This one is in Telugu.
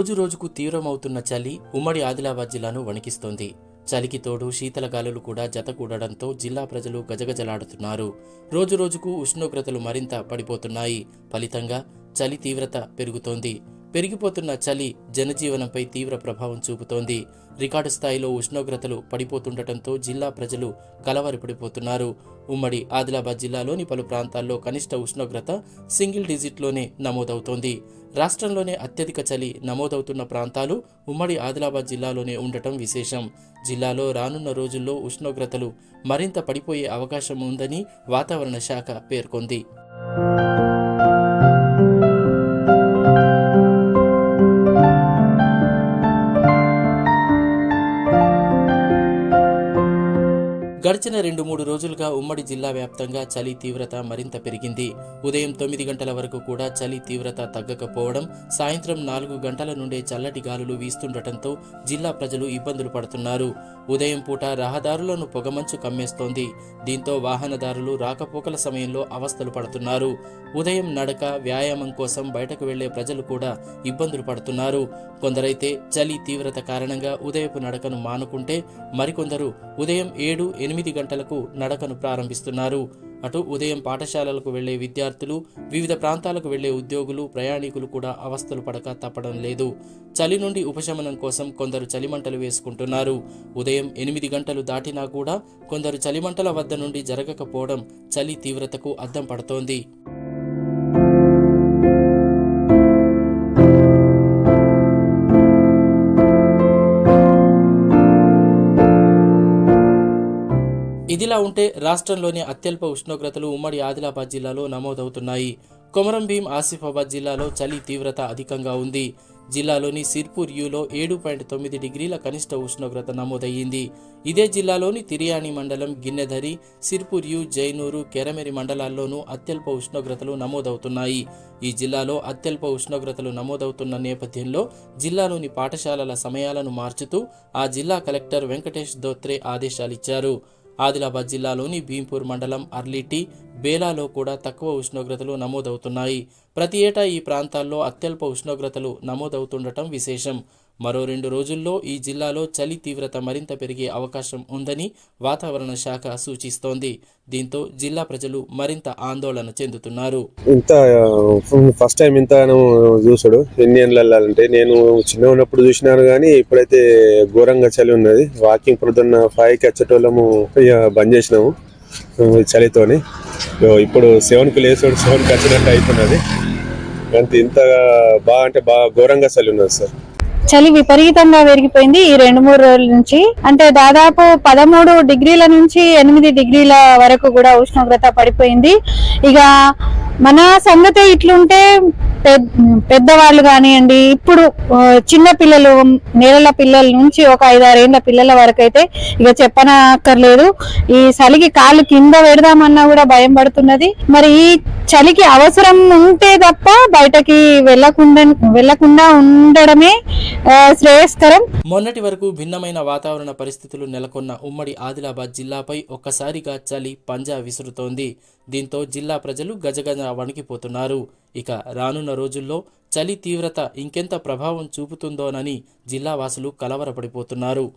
రోజు రోజుకు తీవ్రమవుతున్న చలి ఉమ్మడి ఆదిలాబాద్ జిల్లాను వణికిస్తోంది. చలికి తోడు శీతల గాలులు కూడా జతకూడడంతో జిల్లా ప్రజలు గజగజలాడుతున్నారు. రోజురోజుకు ఉష్ణోగ్రతలు మరింత పడిపోతున్నాయి. ఫలితంగా చలి తీవ్రత పెరుగుతోంది. పెరిగిపోతున్న చలి జనజీవనంపై తీవ్ర ప్రభావం చూపుతోంది. రికార్డు స్థాయిలో ఉష్ణోగ్రతలు పడిపోతుండటంతో జిల్లా ప్రజలు కలవరపడిపోతున్నారు. ఉమ్మడి ఆదిలాబాద్ జిల్లాలోని పలు ప్రాంతాల్లో కనిష్ట ఉష్ణోగ్రత సింగిల్ డిజిట్లోనే నమోదవుతోంది. రాష్ట్రంలోనే అత్యధిక చలి నమోదవుతున్న ప్రాంతాలు ఉమ్మడి ఆదిలాబాద్ జిల్లాలోనే ఉండటం విశేషం. జిల్లాలో రానున్న రోజుల్లో ఉష్ణోగ్రతలు మరింత పడిపోయే అవకాశం ఉందని వాతావరణ శాఖ పేర్కొంది. గడిచిన రెండు మూడు రోజులుగా ఉమ్మడి జిల్లా వ్యాప్తంగా చలి తీవ్రత మరింత పెరిగింది. ఉదయం తొమ్మిది గంటల వరకు కూడా చలి తీవ్రత తగ్గకపోవడం సాయంత్రం నాలుగు గంటల నుండే చల్లటి గాలులు వీస్తుండటంతో జిల్లా ప్రజలు ఇబ్బందులు పడుతున్నారు. ఉదయం పూట రహదారులను పొగమంచు కమ్మేస్తోంది. దీంతో వాహనదారులు రాకపోకల సమయంలో అవస్థలు పడుతున్నారు. ఉదయం నడక వ్యాయామం కోసం బయటకు వెళ్ళే ప్రజలు కూడా ఇబ్బందులు పడుతున్నారు. కొందరైతే చలి తీవ్రత కారణంగా ఉదయపు నడకను మానుకుంటే మరికొందరు ఉదయం ఏడు ఎనిమిది గంటలకు నడకను ప్రారంభిస్తున్నారు. అటు ఉదయం పాఠశాలలకు వెళ్ళే విద్యార్థులు వివిధ ప్రాంతాలకు వెళ్ళే ఉద్యోగులు ప్రయాణికులు కూడా అవస్థలు పడక తప్పడం లేదు. చలి నుండి ఉపశమనం కోసం కొందరు చలిమంటలు వేసుకుంటున్నారు. ఉదయం ఎనిమిది గంటలు దాటినా కూడా కొందరు చలిమంటల వద్ద నుండి జరగకపోవడం చలి తీవ్రతకు అద్దం పడుతోంది. ఇదిలా ఉంటే రాష్ట్రంలోని అత్యల్ప ఉష్ణోగ్రతలు ఉమ్మడి ఆదిలాబాద్ జిల్లాలో నమోదవుతున్నాయి. కొమరం భీం ఆసిఫాబాద్ జిల్లాలో చలి తీవ్రత అధికంగా ఉంది. జిల్లాలోని సిర్పూర్ యూలో ఏడు పాయింట్ తొమ్మిది డిగ్రీల కనిష్ట ఉష్ణోగ్రత నమోదయ్యింది. ఇదే జిల్లాలోని తిరియాని మండలం గిన్నెధరి సిర్పూర్ యు జైనూరు కెరమెరి మండలాల్లోనూ అత్యల్ప ఉష్ణోగ్రతలు నమోదవుతున్నాయి. ఈ జిల్లాలో అత్యల్ప ఉష్ణోగ్రతలు నమోదవుతున్న నేపథ్యంలో జిల్లాలోని పాఠశాలల సమయాలను మార్చుతూ ఆ జిల్లా కలెక్టర్ వెంకటేష్ దోత్రే ఆదేశాలిచ్చారు. ఆదిలాబాద్ జిల్లాలోని భీంపూర్ మండలం అర్లిటి బేలాలో కూడా తక్కువ ఉష్ణోగ్రతలు నమోదవుతున్నాయి. ప్రతి ఏటా ఈ ప్రాంతాల్లో అత్యల్ప ఉష్ణోగ్రతలు నమోదవుతుండటం విశేషం. మరో రెండు రోజుల్లో ఈ జిల్లాలో చలి తీవ్రత మరింత పెరిగే అవకాశం ఉందని వాతావరణ శాఖ సూచిస్తోంది. దీంతో జిల్లా ప్రజలు మరింత ఆందోళన చెందుతున్నారు. ఇంత ఫస్ట్ టైం ఇంత చూసాడు ఎన్ని వెళ్ళాలంటే అంటే నేను చిన్న ఉన్నప్పుడు చూసినాను కానీ ఇప్పుడైతే ఘోరంగా చలి ఉన్నది. వాకింగ్ పొద్దున్న ఫైవ్కి వచ్చేటోళ్ళము బంద్ చేసినాము చలితోని. ఇప్పుడు సెవెన్కి లేసాడు సెవెన్ వచ్చినట్టు అవుతున్నది. అంత ఇంత బాగా అంటే బాగా ఘోరంగా చలి ఉన్నది సార్. చలి విపరీతంగా పెరిగిపోయింది ఈ రెండు మూడు రోజుల నుంచి. అంటే దాదాపు పదమూడు డిగ్రీల నుంచి ఎనిమిది డిగ్రీల వరకు కూడా ఉష్ణోగ్రత పడిపోయింది. ఇక మన సంగతే ఇట్లుంటే పెద్ద పెద్దవాళ్ళు కానివ్వండి ఇప్పుడు చిన్న పిల్లలు నేలల పిల్లల నుంచి ఒక ఐదారేళ్ళ పిల్లల వరకు అయితే ఇక చెప్పనక్కర్లేదు. ఈ చలికి కాళ్ళు కింద పెడదామన్నా కూడా భయం పడుతున్నది. మరి ఈ చలికి అవసరం ఉంటే తప్ప బయటకి వెళ్ళకుండా వెళ్ళకుండా ఉండడమే శ్రేయస్కరం. మొన్నటి వరకు భిన్నమైన వాతావరణ పరిస్థితులు నెలకొన్న ఉమ్మడి ఆదిలాబాద్ జిల్లాపై ఒక్కసారిగా చలి పంజా విసురుతోంది. దీంతో జిల్లా ప్రజలు గజగజ వణికిపోతున్నారు. ఇక రానున్న రోజుల్లో చలి తీవ్రత ఇంకెంత ప్రభావం చూపుతుందోనని జిల్లా వాసులు కలవరపడిపోతున్నారు.